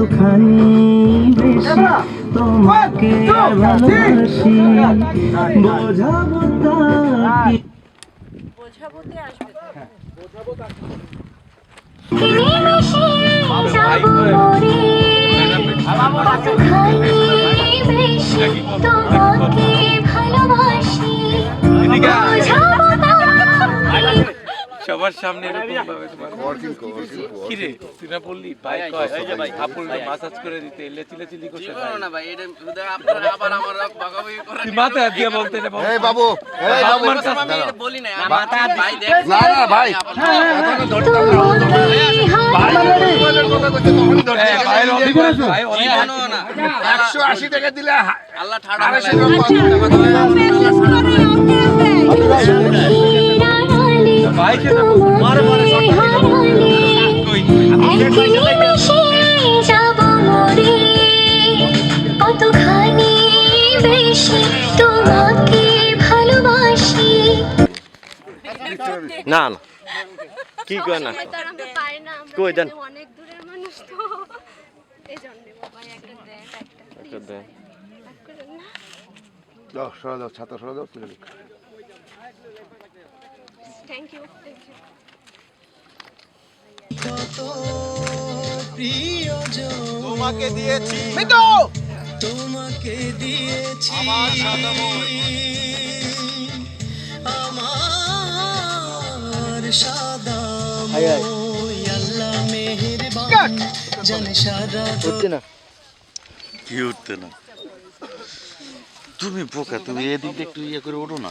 কতখানি বেশি তোমাকে ভালোবাসি। বোঝাবো তা কি বোঝাবোতে আসবে তো। সবার সামনে এরকম ভাবে কি রে তুই না বললি ভাই কয় কাপড় মাসাজ করে দিতে লেচিলে চিলি করতে ভাই। না ভাই এটা আপনারা আবার আমার বাগাবাগি করেন তুই মাথা দিয়ে বলতে রে এই বাবু এই বাবু আমি এটা বলি না আমার ভাই দেখ না না ভাই ভাই। না একশো আশি টাকা দিলে আল্লাহ ঠাড়া কতখানি বেশি তোমাকে ভালোবাসি না না কি কয় না কই দেন। অনেক দূরের মানুষ তো এই জন্য ভাই একটা দেন একটা একটা দেন। এক করে না দাও সরে দাও ছাতা সরে দাও তুলে থ্যাংক ইউ থ্যাংক ইউ তোমাকে দিয়েছি। তোমাকে দিয়েছি। আমার সাদা মই আল্লাহ মেহেরবান। জানে সারা কি উঠতে না? তুমি বোকা তুমি এদিকে একটু ইয়ে করে ওঠো না।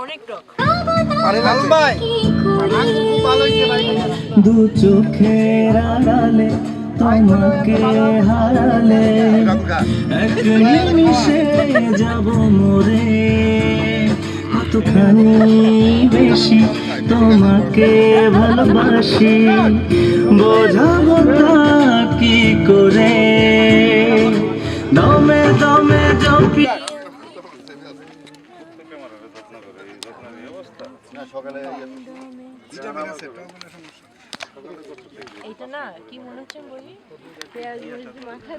অনেক টক। দু চোখের আড়ালে তোমাকে হারালে এক নিমিষে যাব মরে। কতখানি বেশি তোমাকে ভালোবাসি বোঝাবো কি করে। দমে দমে জপি এইটা না কি মনে হচ্ছে বলি? পেঁয়াজ মাথায়